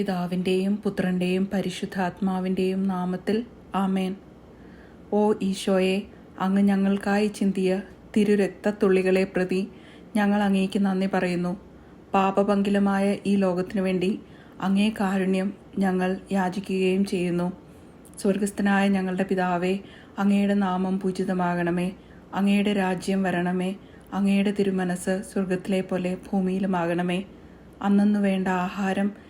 പിതാവിന്റെയും പുത്രന്റെയും പരിശുദ്ധാത്മാവിന്റെയും നാമത്തിൽ ആമേൻ. ഓ ഈശോയെ അങ്ങ് ഞങ്ങൾക്കായി ചിന്തിയ തിരുരക്തത്തുള്ളികളെ പ്രതി ഞങ്ങൾ അങ്ങേക്ക് നന്ദി പറയുന്നു. പാപപങ്കിലമായ ഈ ലോകത്തിനു വേണ്ടി അങ്ങേ കാരുണ്യം ഞങ്ങൾ യാചിക്കുകയും ചെയ്യുന്നു. സ്വർഗസ്ഥനായ ഞങ്ങളുടെ പിതാവേ അങ്ങയുടെ നാമം പൂജിതമാകണമേ. അങ്ങയുടെ രാജ്യം വരണമേ. അങ്ങയുടെ തിരുമനസ് സ്വർഗത്തിലെ പോലെ ഭൂമിയിലുമാകണമേ. അന്നു വേണ്ട ആഹാരം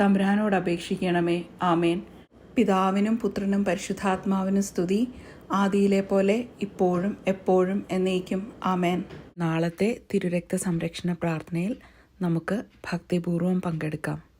തമ്പുരാനോട് അപേക്ഷിക്കണമേ. ആമേൻ. പിതാവിനും പുത്രനും പരിശുദ്ധാത്മാവിനും സ്തുതി. ആദിയിലെ പോലെ ഇപ്പോഴും എപ്പോഴും എന്നേക്കും. ആമേൻ. നാളത്തെ തിരുരക്ത സംരക്ഷണ പ്രാർത്ഥനയിൽ നമുക്ക് ഭക്തിപൂർവം പങ്കെടുക്കാം.